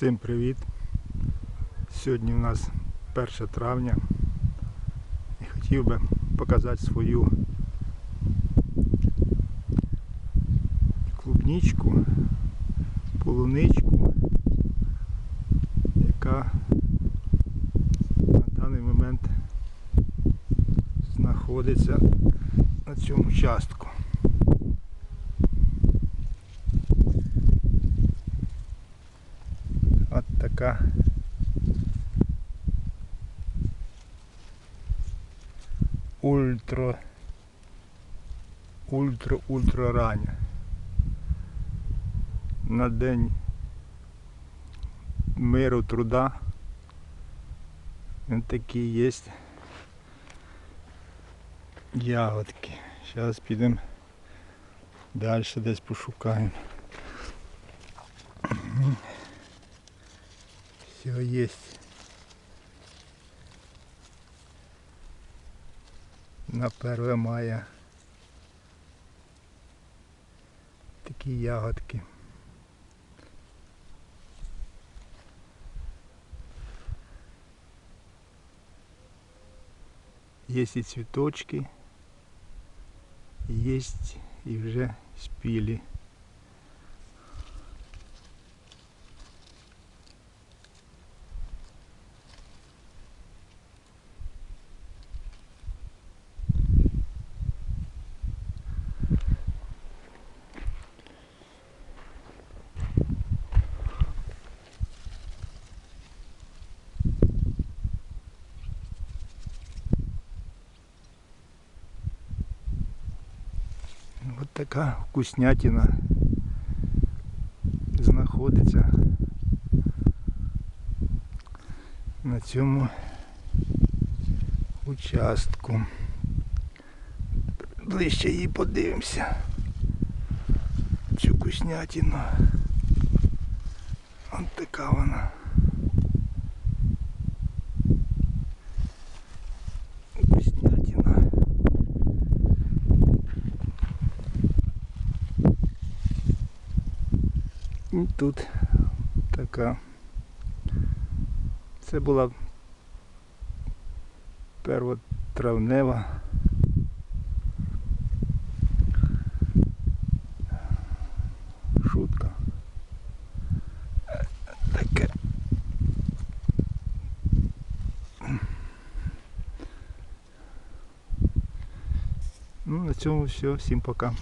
Всім привіт! Сьогодні у нас 1 травня і хотів би показати свою клубничку, полуничку, яка на даний момент знаходиться на цьому участку. От така ультра ультра ультра рання. На день миру труда він такі є ягодки. Зараз підемо далі десь пошукаємо. Все есть. На 1 мая. Такі ягодки. Есть и цветочки, есть и вже спілі. От така вкуснятина знаходиться на цьому участку. Ближче її подивимося. Цю вкуснятину. От така вона. Вкуснятина. І тут така. Це була первотравнева. Шутка. Ну, на цьому все. Всім пока.